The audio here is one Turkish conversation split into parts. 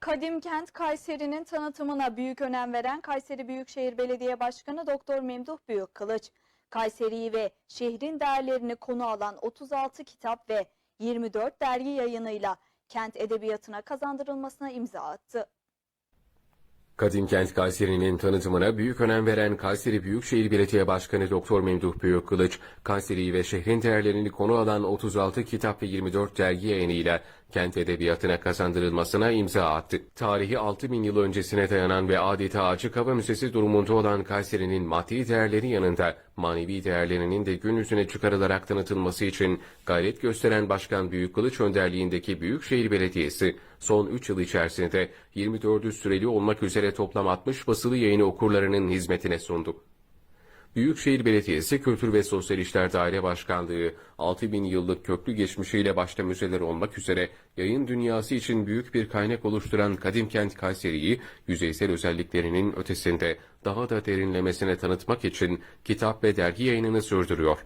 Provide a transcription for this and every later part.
Kadim kent Kayseri'nin tanıtımına büyük önem veren Kayseri Büyükşehir Belediye Başkanı Doktor Memduh Büyükkılıç, Kayseri'yi ve şehrin değerlerini konu alan 36 kitap ve 24 dergi yayınıyla kent edebiyatına kazandırılmasına imza attı. Kadim Kent Kayseri'nin tanıtımına büyük önem veren Kayseri Büyükşehir Belediye Başkanı Doktor Memduh Büyükkılıç, Kayseri'yi ve şehrin değerlerini konu alan 36 kitap ve 24 dergi yayınıyla kent edebiyatına kazandırılmasına imza attı. Tarihi 6000 yıl öncesine dayanan ve adeta açık hava müzesi durumunda olan Kayseri'nin maddi değerleri yanında manevi değerlerinin de gün yüzüne çıkarılarak tanıtılması için gayret gösteren Başkan Büyükkılıç önderliğindeki Büyükşehir Belediyesi son 3 yıl içerisinde 24'ü süreli olmak üzere toplam 60 basılı yayını okurlarının hizmetine sundu. Büyükşehir Belediyesi Kültür ve Sosyal İşler Daire Başkanlığı 6000 yıllık köklü geçmişiyle başta müzeler olmak üzere yayın dünyası için büyük bir kaynak oluşturan Kadim Kent Kayseri'yi yüzeysel özelliklerinin ötesinde daha da derinlemesine tanıtmak için kitap ve dergi yayınını sürdürüyor.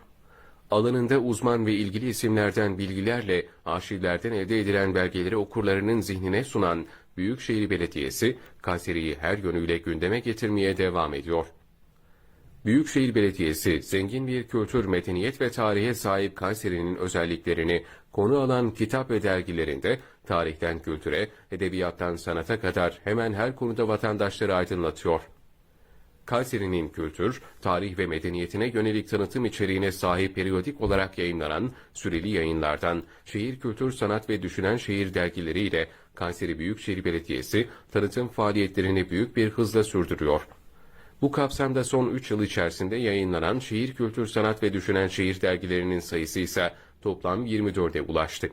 Alanında uzman ve ilgili isimlerden bilgilerle arşivlerden elde edilen belgeleri okurlarının zihnine sunan Büyükşehir Belediyesi, Kayseri'yi her yönüyle gündeme getirmeye devam ediyor. Büyükşehir Belediyesi, zengin bir kültür, medeniyet ve tarihe sahip Kayseri'nin özelliklerini konu alan kitap ve dergilerinde tarihten kültüre, edebiyattan sanata kadar hemen her konuda vatandaşları aydınlatıyor. Kayseri'nin kültür, tarih ve medeniyetine yönelik tanıtım içeriğine sahip periyodik olarak yayınlanan süreli yayınlardan Şehir Kültür Sanat ve Düşünen Şehir dergileriyle Kayseri Büyükşehir Belediyesi tanıtım faaliyetlerini büyük bir hızla sürdürüyor. Bu kapsamda son 3 yıl içerisinde yayınlanan Şehir Kültür Sanat ve Düşünen Şehir dergilerinin sayısı ise toplam 24'e ulaştı.